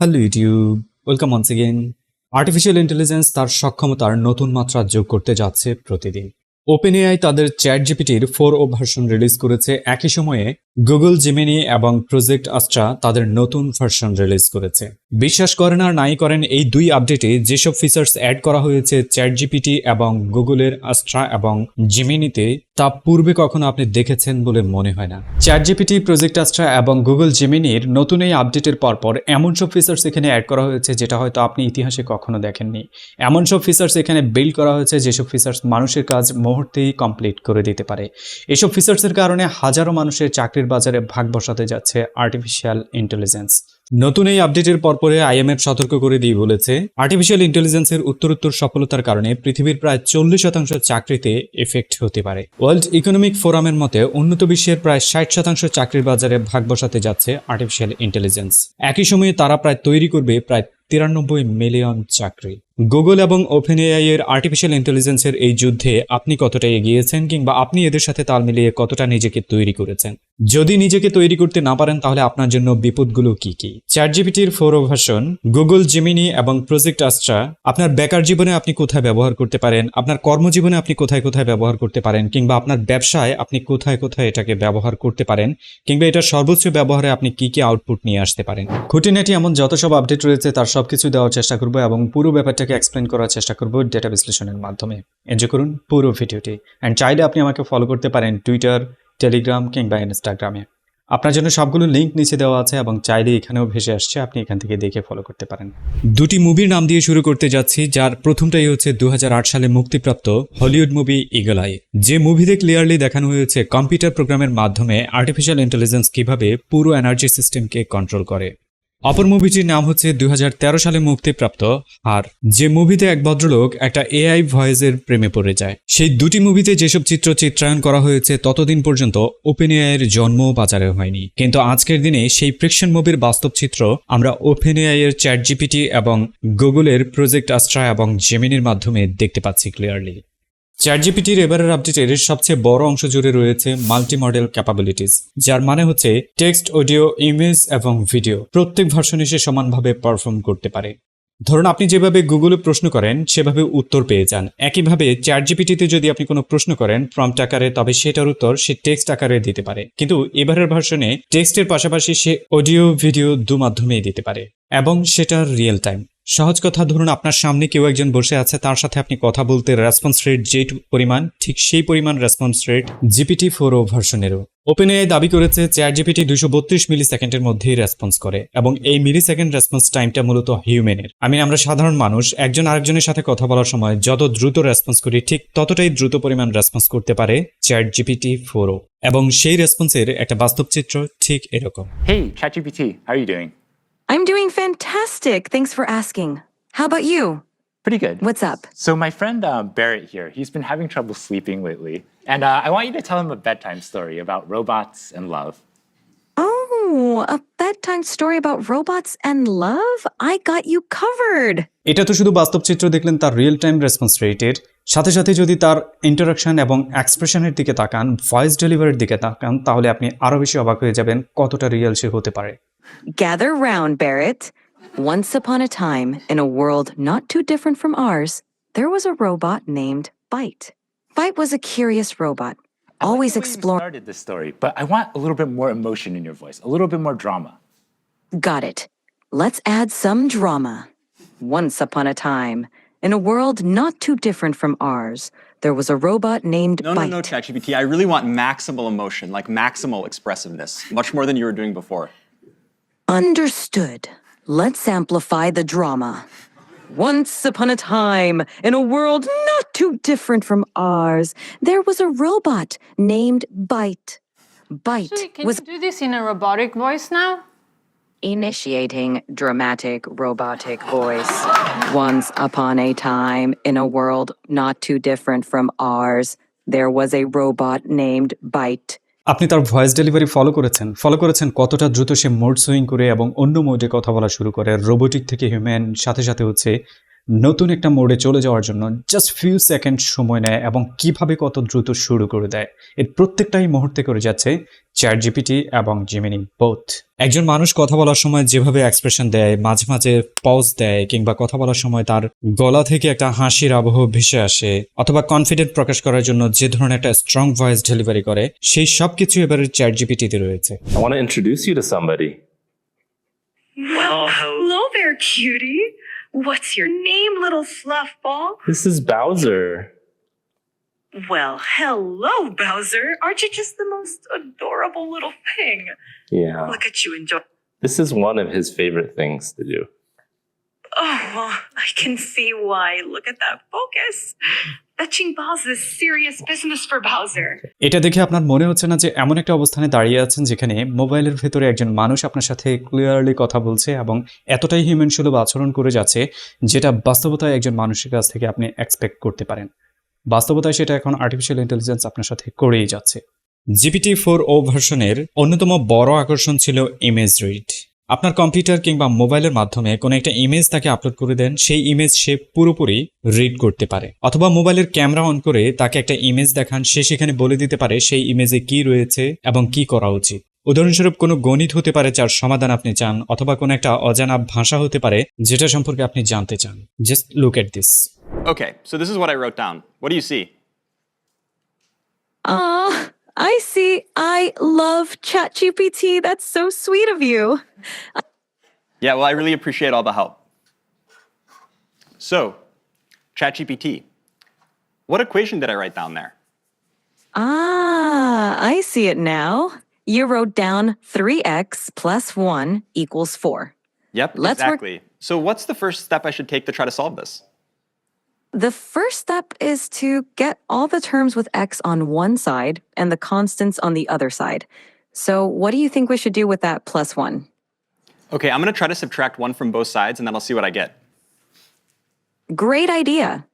Hello YouTube, welcome once again artificial intelligence তার সক্ষমতার নতুন মাত্রা যোগ করতে যাচ্ছে প্রতিদিন। ওপেন এআই তাদের চ্যাট জিপিটির ফোর ও ভার্সন রিলিজ করেছে। একই সময়ে গুগল জিমিনি এবং প্রজেক্ট আস্ট্রা তাদের নতুন ভার্সন রিলিজ করেছে। বিশ্বাস করেন আর নাই করেন, এই দুই আপডেটে যেসব ফিচার্স অ্যাড করা হয়েছে চ্যাট জিপিটি এবং গুগলের আস্ট্রা এবং জিমিনিতে তা পূর্বে কখনো আপনি দেখেছেন বলে মনে হয় না। চ্যাট জিপিটি প্রজেক্ট আস্ট্রা এবং গুগল জিমিনির নতুন এই আপডেটের পরপর এমন সব ফিচার্স এখানে অ্যাড করা হয়েছে যেটা হয়তো আপনি ইতিহাসে কখনো দেখেননি। এমন সব ফিচার্স এখানে বিল্ড করা হয়েছে যেসব ফিচার্স মানুষের কাজ মুহূর্তেই কমপ্লিট করে দিতে পারে। এসব ফিচার্সের কারণে হাজারো মানুষের চাকরির বাজারে ভাগ বসাতে যাচ্ছে আর্টিফিশিয়াল ইন্টেলিজেন্স নতুন এই আপডেটের পরপরে আইএমএফ সতর্ক করে দিয়ে বলেছে আর্টিফিশিয়াল ইন্টেলিজেন্সের উত্তরোত্তর সফলতার কারণে পৃথিবীর প্রায় চল্লিশ শতাংশ চাকরিতে এফেক্ট হতে পারে। ওয়ার্ল্ড ইকোনমিক ফোরামের মতে, উন্নত বিশ্বের প্রায় ষাট শতাংশ চাকরির বাজারে ভাগ বসাতে যাচ্ছে আর্টিফিশিয়াল ইন্টেলিজেন্স একই সময়ে তারা প্রায় তৈরি করবে প্রায় তিরানব্বই মিলিয়ন চাকরি। গুগল এবং ওপেন এর আর্টিফিশিয়াল ইন্টেলিজেন্সের এই যুদ্ধে আপনি কতটা এগিয়েছেন কিংবা আপনি এদের সাথে তাল মিলিয়ে কতটা নিজেকে তৈরি করেছেন? যদি নিজেকে তৈরি করতে না পারেন, তাহলে আপনার জন্য বিপদগুলো কি কি? চ্যাট জিপিটির ফোর ভার্সন গুগল জিমিনি এবং প্রজেক্ট আস্ট্রা আপনার বেকার জীবনে আপনি কোথায় ব্যবহার করতে পারেন, আপনার কর্মজীবনে আপনি কোথায় কোথায় ব্যবহার করতে পারেন, কিংবা আপনার ব্যবসায় আপনি কোথায় কোথায় এটাকে ব্যবহার করতে পারেন, কিংবা এটার সর্বোচ্চ ব্যবহারে আপনি কি কি আউটপুট নিয়ে আসতে পারেন? খুঁটিনাটি এমন যত সব আপডেট রয়েছে, তার সবকিছু দেওয়ার চেষ্টা করব এবং পুরো ব্যাপারটাকে এক্সপ্লেন করার চেষ্টা করব ডেটা বিশ্লেষণের মাধ্যমে। এনজয় করুন পুরো ভিডিওটি। অ্যান্ড চাইলে আপনি আমাকে ফলো করতে পারেন টুইটার টেলিগ্রাম কিংবা ইনস্টাগ্রামে আপনার জন্য সবগুলো লিঙ্ক নিচে দেওয়া আছে এবং চাইলে এখানেও ভেসে আসছে, আপনি এখান থেকে দেখে ফলো করতে পারেন। দুটি মুভির নাম দিয়ে শুরু করতে যাচ্ছি, যার প্রথমটাই হচ্ছে দু হাজার আট সালে মুক্তিপ্রাপ্ত হলিউড মুভি ইগল আই যে মুভিতে ক্লিয়ারলি দেখানো হয়েছে কম্পিউটার প্রোগ্রামের মাধ্যমে আর্টিফিশিয়াল ইন্টেলিজেন্স কীভাবে পুরো এনার্জি সিস্টেমকে কন্ট্রোল করে। অপর মুভিটির নাম হচ্ছে দুই হাজার তেরো সালে মুক্তিপ্রাপ্ত, আর যে মুভিতে এক ভদ্রলোক একটা এআই ভয়েসের প্রেমে পড়ে যায়। সেই দুটি মুভিতে যেসব চিত্র চিত্রায়ন করা হয়েছে, ততদিন পর্যন্ত ওপেন এআই এর জন্ম বাজারে হয়নি। কিন্তু আজকের দিনে সেই ফ্রিকশন মুভির বাস্তব চিত্র আমরা ওপেন এআই এর চ্যাট জিপিটি এবং গুগলের প্রজেক্ট আস্ট্রা এবং জেমিনির মাধ্যমে দেখতে পাচ্ছি ক্লিয়ারলি চ্যাটজিপিটির এবারের আপডেটের সবচেয়ে বড় অংশ জুড়ে রয়েছে মাল্টি মডেল ক্যাপাবিলিটিস যার মানে হচ্ছে টেক্সট অডিও ইমেজ এবং ভিডিও প্রত্যেক ভার্সনে সে সমানভাবে পারফর্ম করতে পারে। ধরুন আপনি যেভাবে গুগলে প্রশ্ন করেন, সেভাবে উত্তর পেয়ে যান। একইভাবে চ্যাট জিপিটিতে যদি আপনি কোনো প্রশ্ন করেন প্রম্পট আকারে, তবে সেটার উত্তর সে টেক্সট আকারে দিতে পারে। কিন্তু এবারের ভার্সনে টেক্সটের পাশাপাশি সে অডিও ভিডিও দু মাধ্যমেই দিতে পারে এবং সেটা রিয়েল টাইম সহজ কথা, ধরুন আপনার সামনে কেউ একজন বসে আছে, তার সাথে আপনি কথা বলতে রেসপন্স রেট যে পরিমাণ, ঠিক সেই পরিমাণ response rate GPT four o ভার্সনেরও open AI দাবি করেছে চেয়ার জিপিটি দুশো বত্রিশ মিলি সেকেন্ডের মধ্যেই রেসপন্স করে, এবং এই মিলি সেকেন্ড রেসপন্স টাইমটা মূলত হিউম্যানের আমি আমরা সাধারণ মানুষ, একজন আরেকজনের সাথে কথা বলার সময় যত দ্রুত রেসপন্স করি, ঠিক ততটাই দ্রুত পরিমাণ রেসপন্স করতে পারে চ্যাট জিপিটি ফোরও এবং সেই রেসপন্সের একটা বাস্তব চিত্র ঠিক এরকম? I'm doing fantastic. Thanks for asking. How about you? Pretty good. What's up? So my friend uh, Barrett here, he's been having trouble sleeping lately, and uh, I want you to tell him a bedtime story about robots and love. Oh, a bedtime story about robots and love? I got you covered. এটা তো শুধু বাস্তব চিত্র দেখলেন তার real time response রেটের সাথে সাথে যদি তার ইন্টারাকশন এবং এক্সপ্রেশনের দিকে তাকান ভয়েস ডেলিভারির দিকে তাকান তাহলে আপনি আরও বেশি অবাক হয়ে যাবেন কতটা রিয়েল সে হতে পারে Gather round, Barrett. Once upon a time, in a world not too different from ours, there was a robot named Bite. Bite was a curious robot, I like always the way you exploring. started this story, but I want a little bit more emotion in your voice, a little bit more drama. Got it. Let's add some drama. Once upon a time, in a world not too different from ours, there was a robot named No, no, Bite. no, ChatGPT. I really want maximal emotion, like maximal expressiveness, much more than you were doing before. Understood. Let's amplify the drama. Once upon a time, in a world not too different from ours, there was a robot named Bite. Bite Actually, can was you do this in a robotic voice now? initiating dramatic robotic voice. Once upon a time, in a world not too different from ours, there was a robot named Bite. আপনি তার voice delivery follow করেছেন। Follow করেছেন কতটা দ্রুত সে mode swing করে এবং অন্য মোডে কথা বলা শুরু করে। রোবোটিক থেকে হিউম্যান, সাথে সাথে হচ্ছে নতুন একটা মোডে চলে যাওয়ার জন্য জাস্ট ফিউ সেকেন্ড সময় নেয় এবং কীভাবে কত দ্রুত শুরু করে দেয় এর প্রত্যেকটাই মুহূর্তে করে যাচ্ছে চ্যাট জিপিটি এবং জিমিনি বোথ একজন মানুষ কথা বলার সময় যেভাবে এক্সপ্রেশন দেয় মাঝে মাঝে পজ দেয় কিংবা কথা বলার সময় তার গলা থেকে একটা হাসির আবহ ভেসে আসে অথবা কনফিডেন্ট প্রকাশ করার জন্য যে ধরনের একটা স্ট্রং ভয়েস ডেলিভারি করে সেই সব কিছু এবারে চ্যাট জিপিটিতে রয়েছে I want to introduce you to somebody. Well, hello there, cutie. What's your name, little fluff ball? This is Bowser. Well, hello, Bowser. Aren't you just the most adorable little thing? Yeah. Look at you enjoy. This is one of his favorite things to do. Oh, I can see why. Look at that focus. Fetching balls is serious business for Bowser. এটা দেখে আপনার মনে হচ্ছে না যে এমন একটা অবস্থানে দাঁড়িয়ে আছেন যেখানে মোবাইলের ভেতরে একজন মানুষ আপনার সাথে ক্লিয়ারলি কথা বলছে এবং এতটাই হিউম্যান সুলভ আচরণ করে যাচ্ছে যেটা বাস্তবতায় একজন মানুষের কাছ থেকে আপনি এক্সপেক্ট করতে পারেন বাস্তবতায় সেটা এখন আর্টিফিশিয়াল ইন্টেলিজেন্স আপনার সাথে করেই যাচ্ছে জিপিটি ফোর ও ভার্সনের অন্যতম বড় আকর্ষণ ছিল ইমেজ রিড আপনার কম্পিউটার কিংবা মোবাইলের মাধ্যমে কোনো একটা ইমেজ তাকে আপলোড করে দেন সেই ইমেজ সে পুরোপুরি রিড করতে পারে অথবা মোবাইলের ক্যামেরা অন করে তাকে একটা ইমেজ দেখান সে সেখানে বলে দিতে পারে সেই ইমেজে কি রয়েছে এবং কি করা উচিত উদাহরণস্বরূপ কোনো গণিত হতে পারে যার সমাধান আপনি চান অথবা কোনো একটা অজানা ভাষা হতে পারে যেটা সম্পর্কে আপনি জানতে চান just look at this okay so this is what I wrote down. What do you see? Ah, I see. I love ChatGPT. That's so sweet of you. Yeah, well, I really appreciate all the help. So, ChatGPT, what equation did I write down there? Ah, I see it now. You wrote down 3x plus 1 equals 4. Yep, Let's work- exactly. So, what's the first step I should take to try to solve this? The first step is to get all the terms with x on one side and the constants on the other side. So, what do you think we should do with that plus 1? Okay, I'm gonna try to subtract one from both sides and then I'll see what I get. Great idea.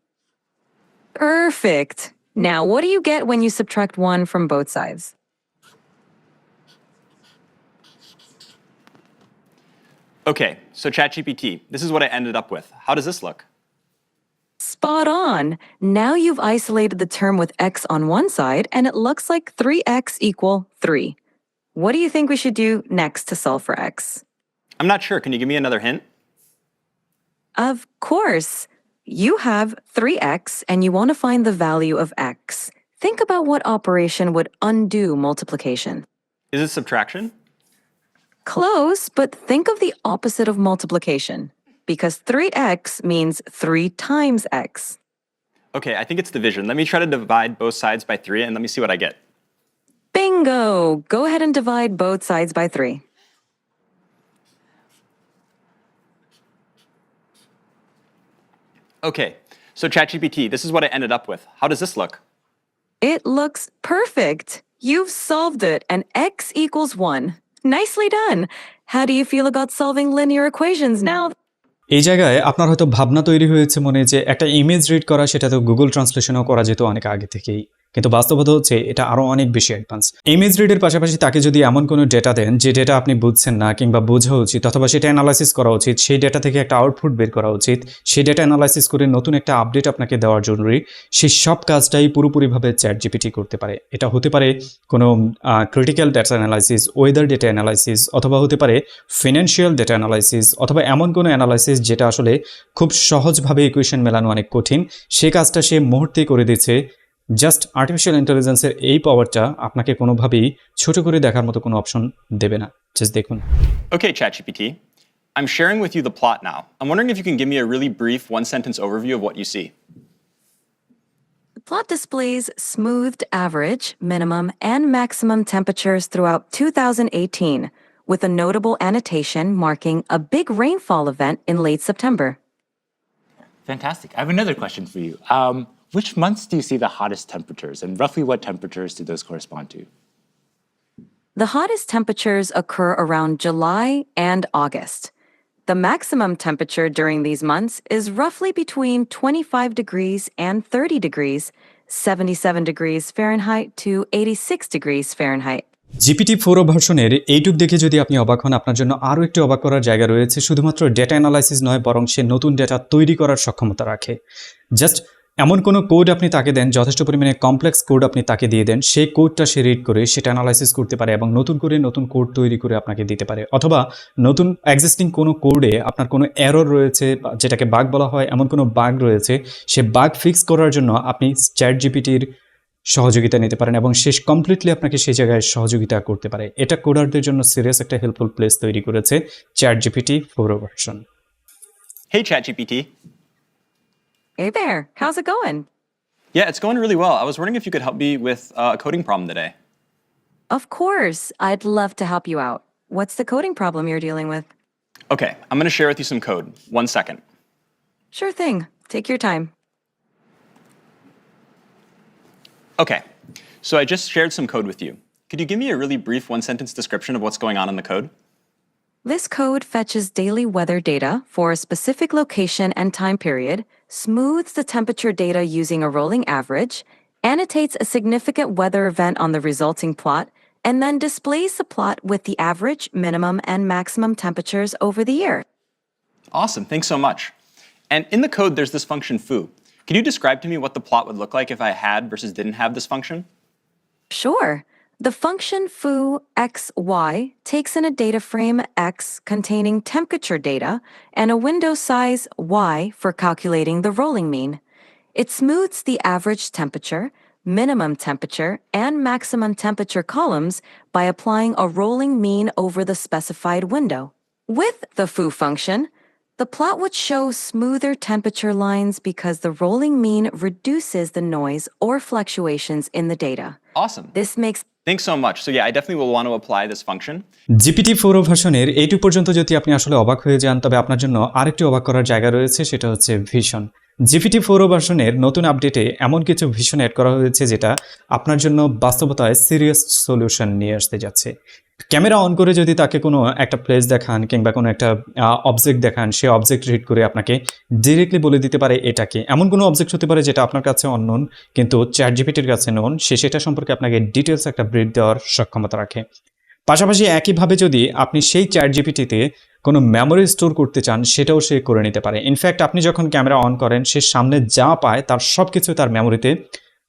Perfect. Now, what do you get when you subtract 1 from both sides? Okay, so ChatGPT, this is what I ended up with. How does this look? Spot on. Now you've isolated the term with x on one side, and it looks like 3x equal 3. What do you think we should do next to solve for x? I'm not sure. Can you give me another hint? Of course. You have 3x and you want to find the value of x. Think about what operation would undo multiplication. Is it subtraction? Close, but think of the opposite of multiplication. Because 3x means 3 times x. Okay, I think it's division. Let me try to divide both sides by three and let me see what I get. Bingo! Go ahead and divide both sides by 3. Okay, so ChatGPT, this is what I ended up with. How does this look? It looks perfect. You've solved it, and x equals 1. Nicely done. How do you feel about solving linear equations now? এই জায়গায় আপনার হয়তো ভাবনা তৈরি হয়েছে মনে যে একটা ইমেজ রিড করা, সেটা তো গুগল ট্রান্সলেশনও করা যেত অনেক আগে থেকেই। কিন্তু বাস্তবতা হচ্ছে এটা আরও অনেক বেশি অ্যাডভান্স ইমেজ রিডের পাশাপাশি তাকে যদি এমন কোনো ডেটা দেন যে ডেটা আপনি বুঝছেন না কিংবা বোঝা উচিত অথবা সেটা অ্যানালাইসিস করা উচিত, সেই ডেটা থেকে একটা আউটপুট বের করা উচিত, সেই ডেটা অ্যানালাইসিস করে নতুন একটা আপডেট আপনাকে দেওয়ার জরুরি সেই সব কাজটাই পুরোপুরিভাবে চ্যাট জিপিটি করতে পারে। এটা হতে পারে কোনো critical data analysis weather data analysis অথবা হতে পারে ফিনান্সিয়াল ডেটা অ্যানালাইসিস অথবা এমন কোনো অ্যানালাইসিস যেটা আসলে খুব সহজভাবে ইকুয়েশন মেলানো অনেক কঠিন। সে কাজটা সে মুহূর্তেই করে দিচ্ছে জাস্ট আর্টিফিশিয়াল ইন্টেলিজেন্সের এই পাওয়ারটা আপনাকে কোনোভাবেই ছোট করে দেখার মতো কোনো অপশন দেবে না জাস্ট দেখুন Okay, ChatGPT, I'm sharing with you the plot now. I'm wondering if you can give me a really brief one sentence overview of what you see. The plot displays smoothed average, minimum, and maximum temperatures throughout 2018, with a notable annotation marking a big rainfall event in late September. Fantastic. I have another question for you. Um, which months do you see the hottest temperatures, and roughly what temperatures do those correspond to? The hottest temperatures occur around July and August. The maximum temperature during these months is roughly between 25 degrees and 30 degrees, 77 degrees Fahrenheit to 86 degrees Fahrenheit. GPT four ভার্সনের এইটুক দেখে যদি আপনি অবাক হন আপনার জন্য আরও একটি অবাক করার জায়গা রয়েছে শুধুমাত্র ডেটা অ্যানালাইসিস নয় বরং সে নতুন ডেটা তৈরি করার সক্ষমতা রাখে জাস্ট এমন কোনো কোড আপনি তাকে দেন যথেষ্ট পরিমাণে কমপ্লেক্স কোড আপনি তাকে দিয়ে দেন সেই কোডটা সে রিড করে সেটা অ্যানালাইসিস করতে পারে এবং নতুন করে নতুন কোড তৈরি করে আপনাকে দিতে পারে। অথবা নতুন এক্সিস্টিং কোনো কোডে আপনার কোনো এরর রয়েছে যেটাকে বাগ বলা হয় এমন কোনো বাগ রয়েছে সে বাগ ফিক্স করার জন্য আপনি চ্যাট জিপিটির সহযোগিতা নিতে পারেন এবং শেষ কমপ্লিটলি আপনাকে সেই জায়গায় সহযোগিতা করতে পারে। এটা কোডারদের জন্য সিরিয়াস একটা হেল্পফুল প্লেস তৈরি করেছে ChatGPT four version Hey, ChatGPT. Hey there, how's it going? Yeah, it's going really well. I was wondering if you could help me with uh, a coding problem today. Of course, I'd love to help you out. What's the coding problem you're dealing with? Okay, I'm going to share with you some code. One second. Sure thing, take your time. Okay, so I just shared some code with you. Could you give me a really brief one sentence description of what's going on in the code? This code fetches daily weather data for a specific location and time period, smooths the temperature data using a rolling average, annotates a significant weather event on the resulting plot, and then displays the plot with the average, minimum, and maximum temperatures over the year. Awesome, thanks so much. And in the code, there's this function foo. Can you describe to me what the plot would look like if I had versus didn't have this function? Sure. The function foo xy takes in a data frame x containing temperature data and a window size y for calculating the rolling mean. It smooths the average temperature, minimum temperature, and maximum temperature columns by applying a rolling mean over the specified window. With the foo function, the plot would show smoother temperature lines because the rolling mean reduces the noise or fluctuations in the data. Awesome. This makes So. So. GPT four ভার্সনের এইটু পর্যন্ত যদি আপনি আসলে অবাক হয়ে যান, তবে আপনার জন্য আরেকটি অবাক করার জায়গা রয়েছে, সেটা হচ্ছে ভিশন জিপিটি ফোর ভার্সনের নতুন আপডেটে এমন কিছু ভিশন অ্যাড করা হয়েছে, যেটা আপনার জন্য বাস্তবতায় সিরিয়াস সলিউশন নিয়ে আসতে যাচ্ছে ক্যামেরা অন করে যদি তাকে কোনো একটা প্লেস দেখান কিংবা কোনো একটা অবজেক্ট দেখান, সে অবজেক্ট রিড করে আপনাকে ডিরেক্টলি বলে দিতে পারে এটাকে। এমন কোনো অবজেক্ট হতে পারে যেটা আপনার কাছে অননোন কিন্তু চ্যাট জিপিটির কাছে নোন সে সেটা সম্পর্কে আপনাকে ডিটেলস একটা ব্রিড দেওয়ার সক্ষমতা রাখে। পাশাপাশি একইভাবে যদি আপনি সেই চ্যাট জিপিটিতে কোনো মেমোরি স্টোর করতে চান, সেটাও সে করে নিতে পারে। ইনফ্যাক্ট আপনি যখন ক্যামেরা অন করেন, সে সামনে যা পায়, তার সব কিছু তার মেমোরিতে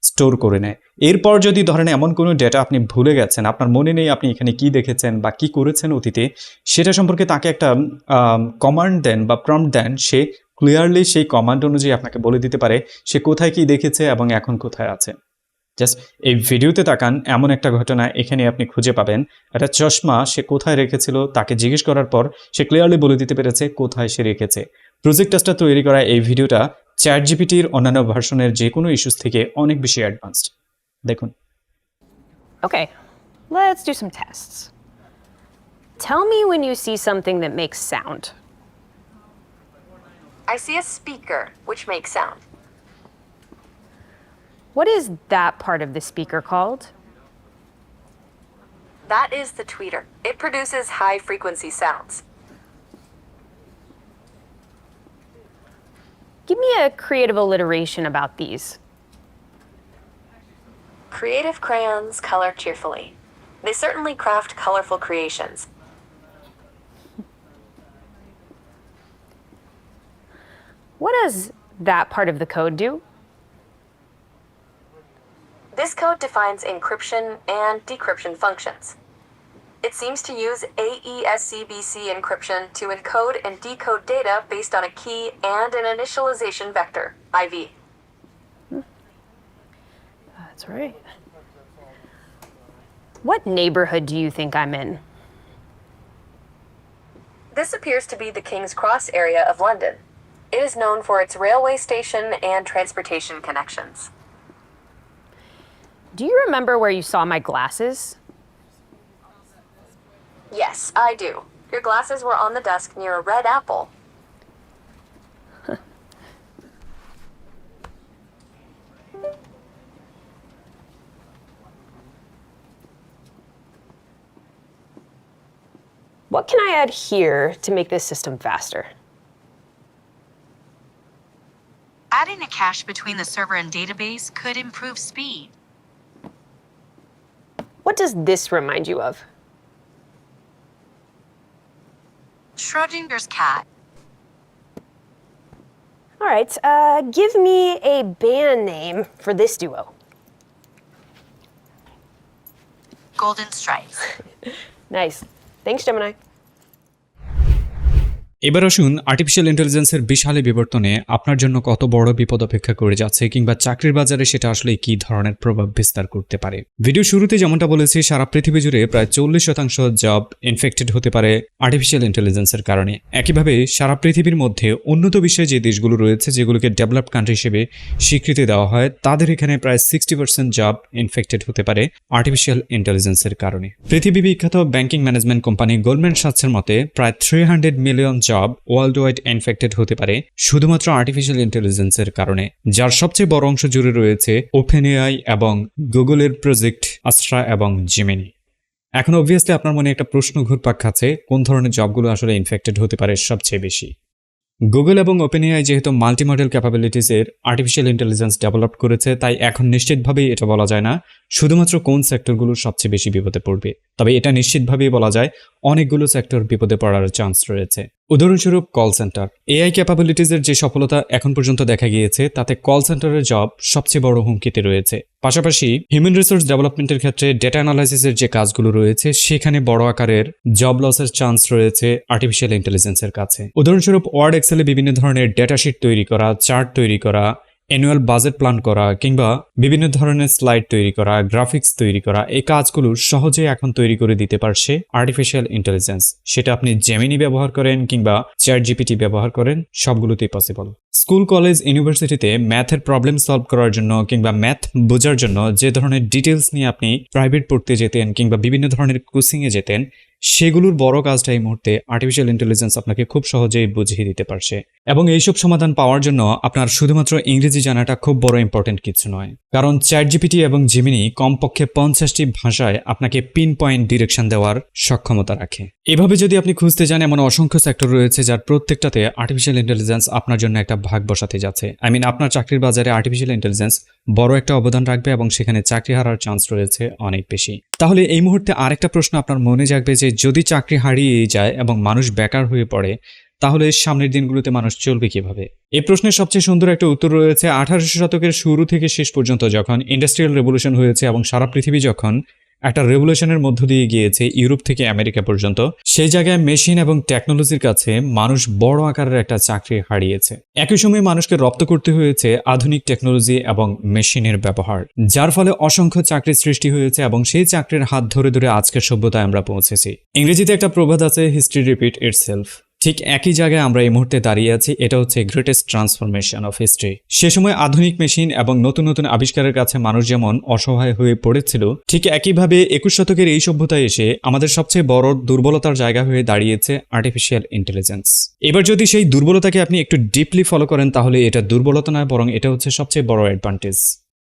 স্টোর করে নেয়। এরপর যদি ধরেন এমন কোনো ডেটা আপনি ভুলে গেছেন, আপনার মনে নেই আপনি এখানে কি দেখেছেন বা কি করেছেন অতীতে, সেটা সম্পর্কে তাকে একটা কমান্ড দেন বা প্রম্পট দেন। সে ক্লিয়ারলি সেই কমান্ড অনুযায়ী আপনাকে বলে দিতে পারে সে কোথায় কি দেখেছে এবং এখন কোথায় আছে। জাস্ট এই ভিডিওতে তাকান, এমন একটা ঘটনা এখানে আপনি খুঁজে পাবেন। একটা চশমা সে কোথায় রেখেছিল তাকে জিজ্ঞেস করার পর সে ক্লিয়ারলি বলে দিতে পেরেছে কোথায় সে রেখেছে। প্রজেক্ট টেস্টটা তৈরি করা এই ভিডিওটা চ্যাট জিপিটির অন্যান্য ভার্সনের যে কোনো ইস্যুস থেকে অনেক বেশি অ্যাডভান্সড দেখুন Okay, let's do some tests. Tell me when you see something that makes sound. I see a speaker, which makes sound. What is that part of the speaker called? That is the tweeter. It produces high frequency sounds. Give me a creative alliteration about these. Creative crayons color cheerfully. They certainly craft colorful creations. What does that part of the code do? This code defines encryption and decryption functions. It seems to use AESCBC encryption to encode and decode data based on a key and an initialization vector, IV. That's right. What neighborhood do you think I'm in? This appears to be the King's Cross area of London. It is known for its railway station and transportation connections. Do you remember where you saw my glasses? Yes, I do. Your glasses were on the desk near a red apple. What can I add here to make this system faster? Adding a cache between the server and database could improve speed. What does this remind you of? Schrodinger's cat. All right, uh, give me a band name for this duo. Golden stripes. Nice. Thanks, Gemini. এবার আসুন artificial ইন্টেলিজেন্সের বিশাল বিবর্তনে আপনার জন্য কত বড় বিপদ অপেক্ষা করে যাচ্ছে কিংবা চাকরির বাজারে সেটা আসলে কি ধরনের প্রভাব বিস্তার করতে পারে। ভিডিও শুরুতে যেমনটা বলেছি, সারা পৃথিবী জুড়ে প্রায় চল্লিশ শতাংশ জব ইনফেক্টেড হতে পারে আর্টিফিশিয়াল ইন্টেলিজেন্সের কারণে। একইভাবে সারা পৃথিবীর মধ্যে উন্নত বিশ্বে যে দেশগুলো রয়েছে, যেগুলোকে ডেভেলপড কান্ট্রি হিসেবে স্বীকৃতি দেওয়া হয়, তাদের এখানে প্রায় সিক্সটি পার্সেন্ট জব ইনফেক্টেড হতে পারে আর্টিফিশিয়াল ইন্টেলিজেন্সের কারণে। পৃথিবী বিখ্যাত ব্যাংকিং ম্যানেজমেন্ট কোম্পানি গোল্ডম্যান সাচ্ছের মতে, প্রায় three hundred million job worldwide infected হতে পারে শুধুমাত্র আর্টিফিশিয়াল ইন্টেলিজেন্সের কারণে, যার সবচেয়ে বড় অংশ জুড়ে রয়েছে ওপেন এআই এবং গুগলের প্রজেক্ট আস্ট্রা এবং জিমিনি এখন অবভিয়াসলি আপনার মনে একটা প্রশ্ন ঘুরপাক খাচ্ছে, কোন ধরনের জবগুলো আসলে ইনফেক্টেড হতে পারে সবচেয়ে বেশি? গুগল এবং ওপেনএআই যেহেতু মাল্টি মডেল ক্যাপাবিলিটিসের আর্টিফিশিয়াল ইন্টেলিজেন্স ডেভেলপ করেছে, তাই এখন নিশ্চিতভাবেই এটা বলা যায় না শুধুমাত্র কোন সেক্টরগুলো সবচেয়ে বেশি বিপদে পড়বে। তবে এটা নিশ্চিতভাবেই বলা যায় অনেকগুলো সেক্টর বিপদে পড়ার চান্স রয়েছে। উদাহরণস্বরূপ কল সেন্টার এআই ক্যাপাবিলিটিসের যে সফলতা এখন পর্যন্ত দেখা গিয়েছে, তাতে কল সেন্টারের জব সবচেয়ে বড় হুমকিতে রয়েছে। পাশাপাশি হিউম্যান রিসোর্স ডেভেলপমেন্টের ক্ষেত্রে ডেটা অ্যানালাইসিসের যে কাজগুলো রয়েছে, সেখানে বড় আকারের জব লসের চান্স রয়েছে আর্টিফিশিয়াল ইন্টেলিজেন্সের কাছে। উদাহরণস্বরূপ ওয়ার্ড এক্সেলে বিভিন্ন ধরনের ডেটা শিট তৈরি করা চার্ট তৈরি করা অ্যানুয়াল বাজেট প্ল্যান করা কিংবা বিভিন্ন ধরনের স্লাইড তৈরি করা গ্রাফিক্স তৈরি করা, এই কাজগুলো সহজে এখন তৈরি করে দিতে পারছে আর্টিফিশিয়াল ইন্টেলিজেন্স সেটা আপনি জেমিনি ব্যবহার করেন কিংবা চ্যাট জিপিটি ব্যবহার করেন, সবগুলোতেই পসিবল স্কুল, কলেজ, ইউনিভার্সিটিতে ম্যাথের প্রবলেম সলভ করার জন্য কিংবা ম্যাথ বোঝার জন্য যে ধরনের ডিটেলস নিয়ে আপনি প্রাইভেট পড়তে যেতেন কিংবা বিভিন্ন ধরনের কোচিংয়ে যেতেন, সেগুলোর বড় কাজটা এই মুহূর্তে আর্টিফিশিয়াল ইন্টেলিজেন্স আপনাকে খুব সহজেই বুঝিয়ে দিতে পারছে। এবং এইসব সমাধান পাওয়ার জন্য আপনার শুধুমাত্র ইংরেজি জানাটা খুব বড় ইম্পর্টেন্ট কিছু নয়। কারণ চ্যাট জিপিটি এবং জিমিনি কমপক্ষে পঞ্চাশটি ভাষায় আপনাকে পিন পয়েন্ট ডিরেকশন দেওয়ার সক্ষমতা রাখে। এভাবে যদি আপনি খুঁজতে যান এমন অসংখ্য সেক্টর রয়েছে যার প্রত্যেকটাতে আর্টিফিশিয়াল ইন্টেলিজেন্স আপনার জন্য একটা ভাগ বসাতে যাচ্ছে। আই মিন আপনার চাকরির বাজারে আর্টিফিশিয়াল ইন্টেলিজেন্স বড় একটা অবদান রাখবে এবং সেখানে চাকরি হারার চান্স রয়েছে অনেক বেশি। তাহলে এই মুহূর্তে আরেকটা প্রশ্ন আপনার মনে জাগবে যে, যদি চাকরি হারিয়ে যায় এবং মানুষ বেকার হয়ে পড়ে, তাহলে সামনের দিনগুলোতে মানুষ চলবে কীভাবে? এই প্রশ্নের সবচেয়ে সুন্দর একটা উত্তর রয়েছে, আঠারোশো শতকের শুরু থেকে শেষ পর্যন্ত যখন ইন্ডাস্ট্রিয়াল রেভলিউশন হয়েছে এবং সারা পৃথিবী যখন একটা রেভলিউশনের মধ্য দিয়ে গিয়েছে ইউরোপ থেকে আমেরিকা পর্যন্ত। সেই জায়গায় মেশিন এবং টেকনোলজির কাছে মানুষ বড় আকারের একটা চাকরি হারিয়েছে। একই সময় মানুষকে রপ্ত করতে হয়েছে আধুনিক টেকনোলজি এবং মেশিনের ব্যবহার, যার ফলে অসংখ্য চাকরির সৃষ্টি হয়েছে এবং সেই চাকরির হাত ধরে ধরে আজকের সভ্যতায় আমরা পৌঁছেছি। ইংরেজিতে একটা প্রবাদ আছে হিস্ট্রি রিপিট ইটসেলফ ঠিক একই জায়গায় আমরা এই মুহূর্তে দাঁড়িয়ে আছি, এটা হচ্ছে গ্রেটেস্ট ট্রান্সফরমেশন অফ হিস্ট্রি সে সময় আধুনিক মেশিন এবং নতুন নতুন আবিষ্কারের কাছে মানুষ যেমন অসহায় হয়ে পড়েছিল, ঠিক একইভাবে একুশ শতকের এই সভ্যতায় এসে আমাদের সবচেয়ে বড় দুর্বলতার জায়গা হয়ে দাঁড়িয়েছে আর্টিফিশিয়াল ইন্টেলিজেন্স এবার যদি সেই দুর্বলতাকে আপনি একটু ডিপলি ফলো করেন, তাহলে এটা দুর্বলতা নয়, বরং এটা হচ্ছে সবচেয়ে বড় অ্যাডভান্টেজ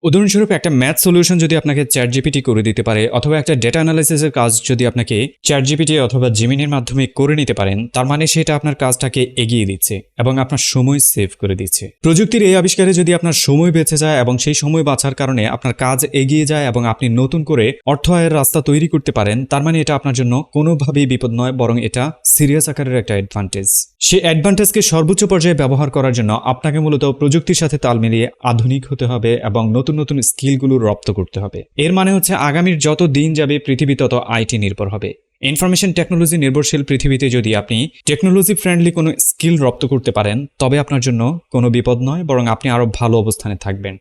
উদাহরণস্বরূপ একটা ম্যাথ সলিউশন যদি আপনাকে চ্যাট জিপিটি করে দিতে পারে, অথবা একটা ডেটা অ্যানালাইসিসের কাজ যদি আপনাকে চ্যাট জিপিটি অথবা জিমিনের মাধ্যমে করে নিতে পারেন, তার মানে সেটা আপনার কাজটাকে এগিয়ে দিচ্ছে এবং আপনার সময় সেভ করে দিচ্ছে। প্রযুক্তির এই আবিষ্কারে যদি আপনার সময় বেঁচে যায় এবং সেই সময় বাঁচার কারণে আপনার কাজ এগিয়ে যায় এবং আপনি নতুন করে অর্থ আয়ের রাস্তা তৈরি করতে পারেন, তার মানে এটা আপনার জন্য কোনোভাবেই বিপদ নয়, বরং এটা সিরিয়াস আকারের একটা অ্যাডভান্টেজ সেই অ্যাডভান্টেজকে সর্বোচ্চ পর্যায়ে ব্যবহার করার জন্য আপনাকে মূলত প্রযুক্তির সাথে তাল মিলিয়ে আধুনিক হতে হবে এবং নতুন নতুন নতুন স্কিলগুলো রপ্ত করতে হবে। এর মানে হচ্ছে আগামীর যত দিন যাবে, পৃথিবী তত আইটি নির্ভর হবে। ইনফরমেশন টেকনোলজি নির্ভরশীল পৃথিবীতে যদি আপনি টেকনোলজি ফ্রেন্ডলি কোনো স্কিল রপ্ত করতে পারেন, তবে আপনার জন্য কোনো বিপদ নয়, বরং আপনি আরও ভালো অবস্থানে থাকবেন।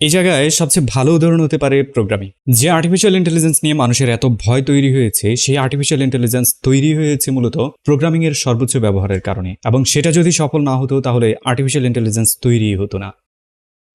এই জায়গায় সবচেয়ে ভালো উদাহরণ হতে পারে প্রোগ্রামিং। যে আর্টিফিশিয়াল ইন্টেলিজেন্স নিয়ে মানুষের এত ভয় তৈরি হয়েছে, সেই আর্টিফিশিয়াল ইন্টেলিজেন্স তৈরি হয়েছে মূলত প্রোগ্রামিং এর সর্বোচ্চ ব্যবহারের কারণে। এবং সেটা যদি সফল না হতো, তাহলে আর্টিফিশিয়াল ইন্টেলিজেন্স তৈরি হতো না।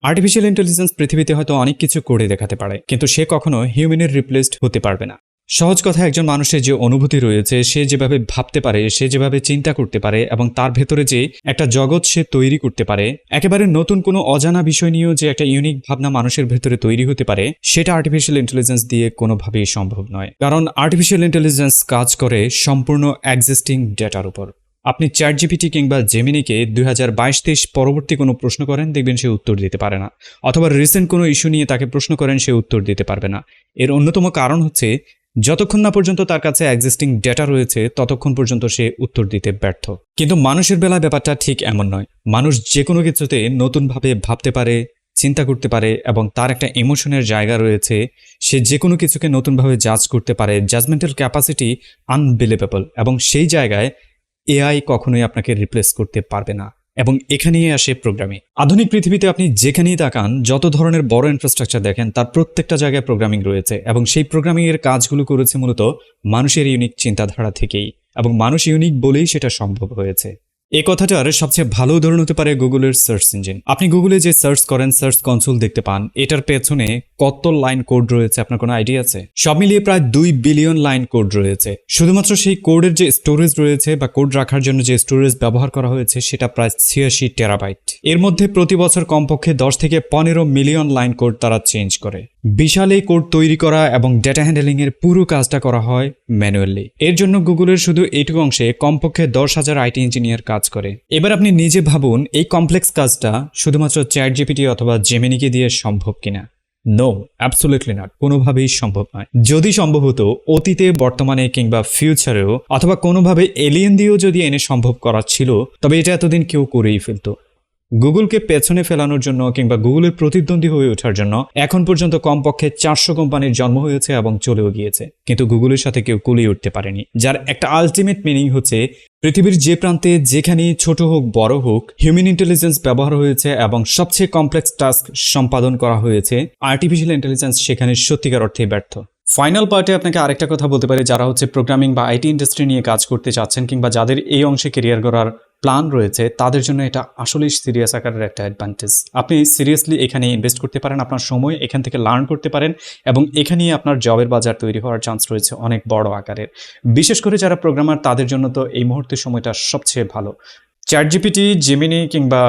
আর্টিফিশিয়াল ইন্টেলিজেন্স পৃথিবীতে হয়তো অনেক কিছু করে দেখাতে পারে, কিন্তু সে কখনো হিউম্যানের রিপ্লেসড হতে পারবে না। সহজ কথা, একজন মানুষের যে অনুভূতি রয়েছে, সে যেভাবে ভাবতে পারে, সে যেভাবে চিন্তা করতে পারে, এবং তার ভেতরে যে একটা জগৎ সে তৈরি করতে পারে, একেবারে নতুন কোনো অজানা বিষয় নিয়েও যে একটা ইউনিক ভাবনা মানুষের ভেতরে তৈরি হতে পারে, সেটা আর্টিফিশিয়াল ইন্টেলিজেন্স দিয়ে কোনোভাবেই সম্ভব নয়। কারণ আর্টিফিশিয়াল ইন্টেলিজেন্স কাজ করে সম্পূর্ণ এক্সিস্টিং ডেটার উপর। আপনি চ্যাট জিপিটি কিংবা জেমিনিকে দুই হাজার বাইশ তেইশ পরবর্তী কোনো প্রশ্ন করেন, দেখবেন সে উত্তর দিতে পারে না। অথবা রিসেন্ট কোনো ইস্যু নিয়ে তাকে প্রশ্ন করেন, সে উত্তর দিতে পারবে না। এর অন্যতম কারণ হচ্ছে, যতক্ষণ না পর্যন্ত তার কাছে এক্সিস্টিং ডেটা রয়েছে, ততক্ষণ পর্যন্ত সে উত্তর দিতে ব্যর্থ। কিন্তু মানুষের বেলা ব্যাপারটা ঠিক এমন নয়। মানুষ যে কোনো কিছুতে নতুনভাবে ভাবতে পারে, চিন্তা করতে পারে এবং তার একটা ইমোশনের জায়গা রয়েছে। সে যে কোনো কিছুকে নতুনভাবে জাজ করতে পারে। জাজমেন্টাল ক্যাপাসিটি আনবিলিভেবল এবং সেই জায়গায় এআই কখনোই আপনাকে রিপ্লেস করতে পারবে না এবং এখানেই আসে প্রোগ্রামিং আধুনিক পৃথিবীতে আপনি যেখানেই তাকান, যত ধরনের বড় ইনফ্রাস্ট্রাকচার দেখেন, তার প্রত্যেকটা জায়গায় প্রোগ্রামিং রয়েছে এবং সেই প্রোগ্রামিং এর কাজগুলো করেছে মূলত মানুষের ইউনিক চিন্তাধারা থেকেই এবং মানুষ ইউনিক বলেই সেটা সম্ভব হয়েছে। এই কথাটার সবচেয়ে ভালো উদাহরণ হতে পারে গুগলের সার্চ ইঞ্জিন। আপনি গুগলে যে সার্চ করেন, সার্চ কনসোল দেখতে পান, এটার পেছনে কত লাইন কোড রয়েছে আপনার কোনো আইডিয়া আছে? সব মিলিয়ে প্রায় দুই বিলিয়ন লাইন কোড রয়েছে। শুধুমাত্র সেই কোডের যে স্টোরেজ রয়েছে বা কোড রাখার জন্য যে স্টোরেজ ব্যবহার করা হয়েছে, সেটা প্রায় ছিয়াশি টেরাবাইট। এর মধ্যে প্রতি বছর কমপক্ষে দশ থেকে পনেরো মিলিয়ন লাইন কোড তারা চেঞ্জ করে। বিশাল এই কোড তৈরি করা এবং ডেটা হ্যান্ডেলিং এর পুরো কাজটা করা হয় ম্যানুয়ালি এর জন্য গুগলের শুধু এইটুকু অংশে কমপক্ষে দশ হাজার আইটি ইঞ্জিনিয়ার কাজ করে। এবার আপনি নিজে ভাবুন, এই কমপ্লেক্স কাজটা শুধুমাত্র চ্যাট জিপিটি অথবা জেমিনিকে দিয়ে সম্ভব কিনা? নো অ্যাবসোলিউটলি নট কোনোভাবেই সম্ভব নয়। যদি সম্ভব হতো, অতীতে, বর্তমানে কিংবা ফিউচারেও অথবা কোনোভাবে এলিয়েন দিয়েও যদি এনে সম্ভব করা ছিল, তবে এটা এতদিন কেউ করেই ফেলতো। গুগলকে পেছনে ফেলানোর জন্য কিংবা গুগলের প্রতিদ্বন্দ্বী হয়ে ওঠার জন্য এখন পর্যন্ত কমপক্ষে চারশো কোম্পানির জন্ম হয়েছে এবং চলেও গিয়েছে। কিন্তু গুগলের সাথে কেউ কুলিয়ে উঠতে পারেনি, যার একটা আলটিমেট মিনিং হচ্ছে পৃথিবীর যে প্রান্তে যেখানে ছোট হোক, বড় হোক হিউম্যান ইন্টেলিজেন্স ব্যবহার হয়েছে এবং সবচেয়ে কমপ্লেক্স টাস্ক সম্পাদন করা হয়েছে আর্টিফিশিয়াল ইন্টেলিজেন্স সেখানে সত্যিকার অর্থে ব্যর্থ। ফাইনাল পার্টে আপনাকে আরেকটা কথা বলতে পারি, যারা হচ্ছে প্রোগ্রামিং বা আইটি ইন্ডাস্ট্রি নিয়ে কাজ করতে চাচ্ছেন কিংবা যাদের এই অংশে কেরিয়ার করার প্ল্যান রয়েছে, তাদের জন্য এটা আসলেই সিরিয়াস আকারের একটা অ্যাডভান্টেজ আপনি সিরিয়াসলি এখানে ইনভেস্ট করতে পারেন, আপনার সময় এখান থেকে লার্ন করতে পারেন এবং এখানেই আপনার জবের বাজার তৈরি হওয়ার চান্স রয়েছে অনেক বড় আকারের। বিশেষ করে যারা প্রোগ্রামার তাদের জন্য তো এই মুহূর্তে সময়টা সবচেয়ে ভালো। চ্যাট জিপিটি জেমিনি কিংবা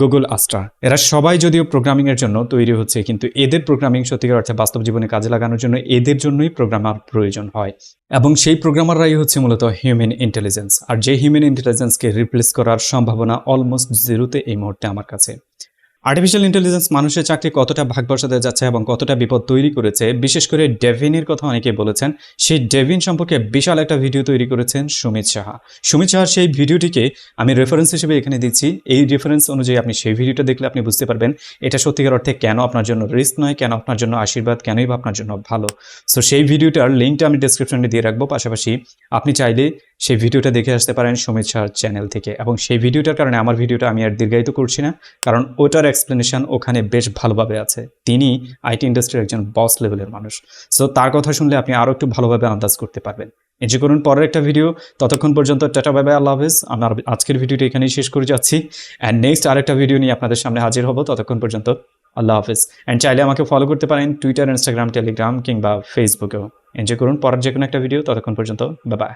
গুগল আস্ট্রা এরা সবাই যদিও প্রোগ্রামিংয়ের জন্য তৈরি হচ্ছে, কিন্তু এদের প্রোগ্রামিং সত্যিকার অর্থে বাস্তব জীবনে কাজে লাগানোর জন্য এদের জন্যই প্রোগ্রামার প্রয়োজন হয়। এবং সেই প্রোগ্রামাররাই হচ্ছে মূলত হিউম্যান ইন্টেলিজেন্স আর যে হিউম্যান ইন্টেলিজেন্সকে রিপ্লেস করার সম্ভাবনা অলমোস্ট জিরোতে এই মুহূর্তে আমার কাছে। আর্টিফিশিয়াল ইন্টেলিজেন্স মানুষের চাকরি কতটা ভাগ বসাতে যাচ্ছে এবং কতটা বিপদ তৈরি করেছে, বিশেষ করে ডেভিনের কথা অনেকে বলেছেন, সেই ডেভিন সম্পর্কে বিশাল একটা ভিডিও তৈরি করেছেন সুমিত সাহা। সুমিত সাহার সেই ভিডিওটিকে আমি রেফারেন্স হিসেবে এখানে দিচ্ছি। এই রেফারেন্স অনুযায়ী আপনি সেই ভিডিওটা দেখলে আপনি বুঝতে পারবেন, এটা সত্যিকার অর্থে কেন আপনার জন্য রিস্ক নয়, কেন আপনার জন্য আশীর্বাদ, কেনই বা আপনার জন্য ভালো। সো সেই ভিডিওটার লিঙ্কটা আমি ডিসক্রিপশনে দিয়ে রাখব। পাশাপাশি আপনি চাইলে সেই ভিডিওটা দেখে আসতে পারেন সুমিত সাহার চ্যানেল থেকে। এবং সেই ভিডিওটার কারণে আমার ভিডিওটা আমি আর দীর্ঘায়িত করছি না, কারণ ওটার এক্সপ্লেনেশন ওখানে বেশ ভালোভাবে আছে। তিনি আইটি ইন্ডাস্ট্রির একজন বস লেভেলের মানুষ। সো তার কথা শুনলে আপনি আরও একটু ভালোভাবে আন্দাজ করতে পারবেন। এনজয় করুন, পরের একটা ভিডিও ততক্ষণ পর্যন্ত টাটা বাই বাই আল্লাহ হাফেজ। আমার আজকের ভিডিওটা এখানেই শেষ করে যাচ্ছি। অ্যান্ড নেক্সট আরেকটা ভিডিও নিয়ে আপনাদের সামনে হাজির হব। ততক্ষণ পর্যন্ত আল্লাহ হাফেজ। অ্যান্ড চাইলে আমাকে ফলো করতে পারেন টুইটার ইনস্টাগ্রাম টেলিগ্রাম কিংবা ফেসবুকেও এনজয় করুন, পরের যে কোনো একটা ভিডিও ততক্ষণ পর্যন্ত বাই